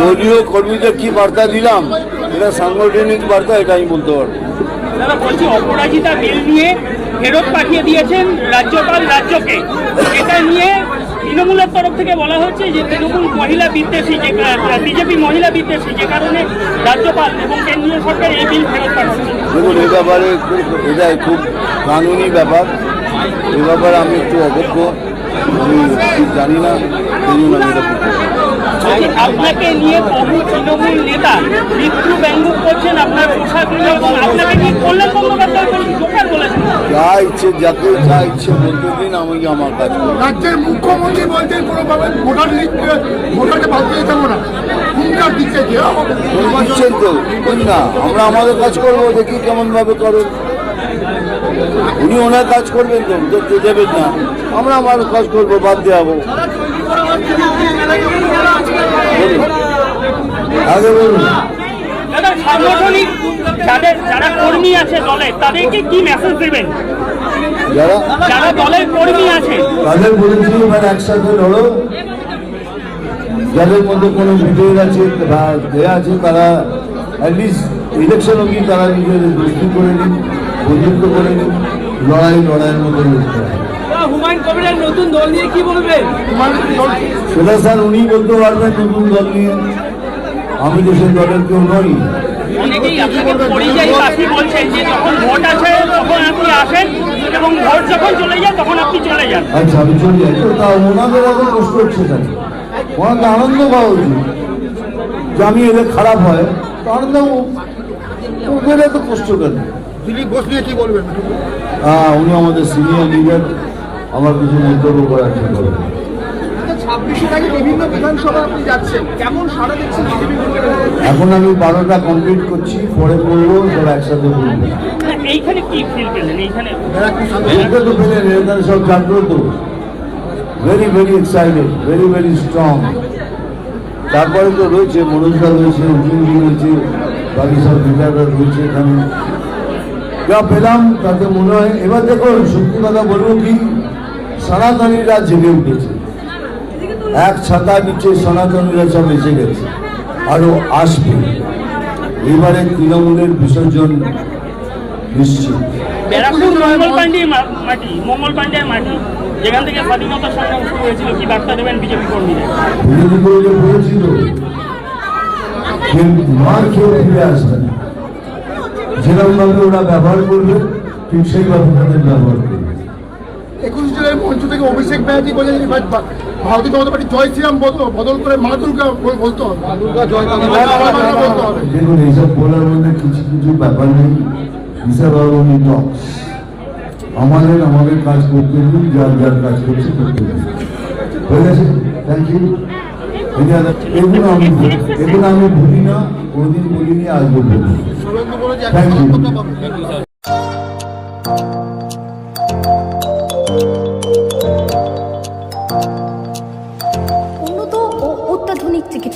দলীয় কর্মীদের কি বার্তা দিলাম? এটা সাংগঠনিক বার্তা এটা আমি বলতে পারব। দাদা বলছি অপরাজিতা বিল নিয়ে ফেরত পাঠিয়ে দিয়েছেন রাজ্যপাল রাজ্যকে। এটা নিয়ে তৃণমূলের তরফ থেকে বলা হচ্ছে যে তৃণমূল মহিলা বিদ্বেষী যে বিজেপি মহিলা বিদ্বেষী যে কারণে রাজ্যপাল এবং কেন্দ্রীয় সরকার এই বিল ফেরত পাঠাচ্ছে। দেখুন এ ব্যাপারে এটা খুব কানুনি ব্যাপার। এ ব্যাপারে আমি একটু অবজ্ঞ। আমি জানি না। আপনাকে নিয়ে বহু তৃণমূল নেতা মৃত্যু ব্যঙ্গ করছেন আপনার পোশাক আপনাকে নিয়ে কল্যাণ বন্দ্যোপাধ্যায় বলেছেন জোকার বলেছেন? যা ইচ্ছে যাকে যা ইচ্ছে বলতে দিন আমি আমার কাজ করব? রাজ্যের মুখ্যমন্ত্রী বলছেন কোনোভাবে ভোটার লিস্ট ভোটারকে বাদ দিয়ে যাব না। তো আমরা আমাদের কাজ করব দেখি কেমন ভাবে করেন উনি ওনার কাজ করবেন তো দেখতে দেবেন না। আমরা আমার কাজ করব বাদ দেওয়াবো আগে বলুন। সাংগঠনিক যাদের যারা কর্মী আছে দলে তাদেরকে কি মেসেজ দেবেন? যারা যারা দলের কর্মী আছে। তাদের বলেছি একসাথে লড়ো। যাদের মধ্যে কোনো বিভেদ আছে বা আছে তারা অ্যাটলিস্ট ইলেকশন অবধি তারা নিজেদের দোষী করে নিন বন্ধুত্ব করে নিন লড়াই লড়াইয়ের মধ্যে লড়তে হয় হুমায়ুন কবিরের নতুন দল নিয়ে কি বলবে? সেটা স্যার উনি বলতে পারবেন নতুন দল নিয়ে। আমি তো সেই দলের কেউ নই। অনেকেই আপনাকে পরিযায়ী পাখি বলছেন যে যখন ভোট আছে তখন আপনি আসেন এবং ভোট যখন চলে যায় তখন আপনি চলে যান। আচ্ছা আমি চলে যাই। তো তা ওনাদের এত কষ্ট হচ্ছে কেন? ওনাকে আনন্দ পাওয়া উচিত। যে আমি এদের খারাপ হয় তো আনন্দ ওদের এত কষ্ট কেন? দিলীপ ঘোষ নিয়ে কি বলবেন? হ্যাঁ উনি আমাদের সিনিয়র লিডার আমার কিছু মন্তব্য করার জন্য। ছাব্বিশে আগে বিভিন্ন বিধানসভা আপনি যাচ্ছেন। কেমন সারা দেখছেন বিজেপি এখন আমি বারোটা কমপ্লিট করছি পরে করব সব একসাথে তো পেলেন এখানে সব জাগ্রত। Very very excited very very strong তারপরে তো রয়েছে মনোজদা রয়েছে উকিলজি রয়েছে বাকি সব লিডাররা রয়েছে এখানে। যা পেলাম তাতে মনে হয়। এবার দেখো সত্যি কথা বলব কি সনাতনীরা জেগে উঠেছে। এক ছাতা নিচে সনাতনীরা সব এসে গেছে আরও আসবে। এবারে তৃণমূলের বিসর্জন নিশ্চিত। যেখান থেকে স্বাধীনতা সংগ্রাম শুরু হয়েছিল কি বার্তা দেবেন বিজেপি কর্মীদের? বিরোধী করে যে বলেছিল যে মার খেয়ে ফিরে আসবে যেরকম ভাবে ওরা ব্যবহার করবে ঠিক সেইভাবে তাদের ব্যবহার করবে। একুশ জুলাই মঞ্চ থেকে অভিষেক ব্যানার্জি ভা- ভারতীয় জনতা পার্টি জয় শ্রীরাম বদল বদল করে মা দুর্গা বলতে হবে। দেখুন এইসব বলার মধ্যে কিছু কিছু ব্যাপার নেই। হিসাব টক্স। আমাদের আমাদের কাজ করতে দিন যার যার কাজ করছে করতে দিন। হয়ে গেছে থ্যাংক ইউ এগুলো আমি এগুলো আমি ভুলি না কোনদিন বলিনি আজও বলি। শুভেন্দু বলে